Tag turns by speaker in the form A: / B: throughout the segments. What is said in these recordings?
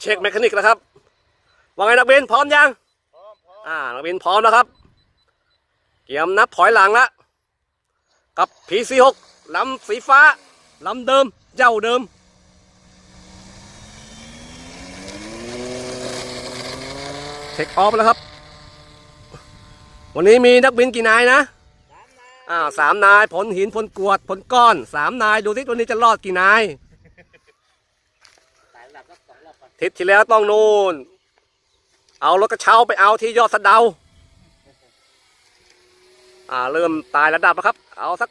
A: เช็คแมคานิกแล้วครับว่าไงนักบินพร้อมยังอ่านักบินพร้อมแล้วครับ เกียมนับถอยหลังละกับ PC6 ลำสีฟ้าลำเดิมเจ้าเดิมเช็คออฟแล้วครับ วันนี้มีนักบินกี่นายนะอ่าสามนายผลหินผลกรวดผลก้อนสามนายดูที่ตัวนี้จะรอดกี่นาย
B: สายระดับสักสองรอบก่อน
A: ทิศที่แล้วต้องนู่น เอารถกระเช้าไปเอาที่ยอดสะเดา อ่า เริ่มตายระดับแล้วครับ เอาสัก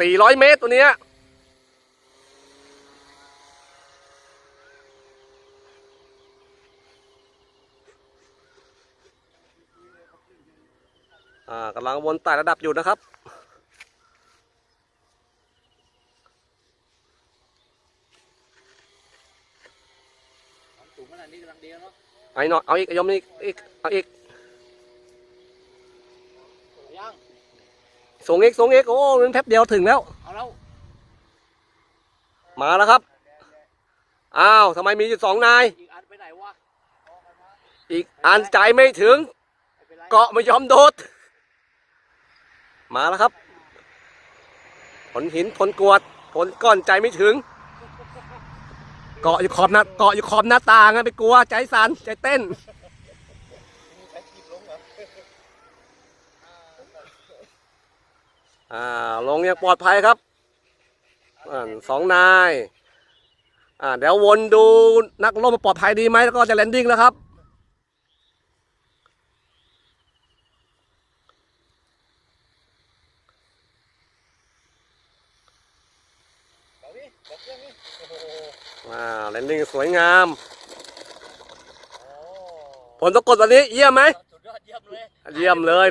A: สี่ร้อยเมตรตัวเนี้ยอ่ากำลังวนไต่ระดับอยู่นะครับ
B: ความสูงข นาดนี้กำลังดีแล้วเนาะ
A: ไอ้หน่อยเอาอีกยมอีกอีกเอาอีก
B: ยัง
A: ส่งอีกส่งอีกโอ้มันแป๊บเดียวถึงแล้ว
B: เอาแล้ว
A: มาแล้วครับอ้าวทำไมมีอยู่สองนาย
B: อีกอันไปไหนวะ
A: อีกอันใจไม่ถึง
B: ไม่เป็นไร
A: เกาะไม่ยอมโดด มาแล้วครับผลหินผลกรวดผลก้อนใจไม่ถึง เกาะอยู่ขอบหน้าเกาะอยู่ขอบหน้าต่างอะไปกลัวใจสั่นใจเต้นอ่าลงอย่างปลอดภัยครับอ่าสองนายอ่าเดี๋ยววนดูนักล่มปลอดภัยดีไหมแล้วก็จะแลนดิ้งแล้วครับ
B: เอาดิบอกเครื่องนี่โอ้โห
A: อ่าแลนดิ้งสวยงาม
B: โอ้
A: ผลปรากฏวันนี้เยี่ยมไหม
B: สุดยอดเยี่ยมเลย
A: เยี่ยมเลย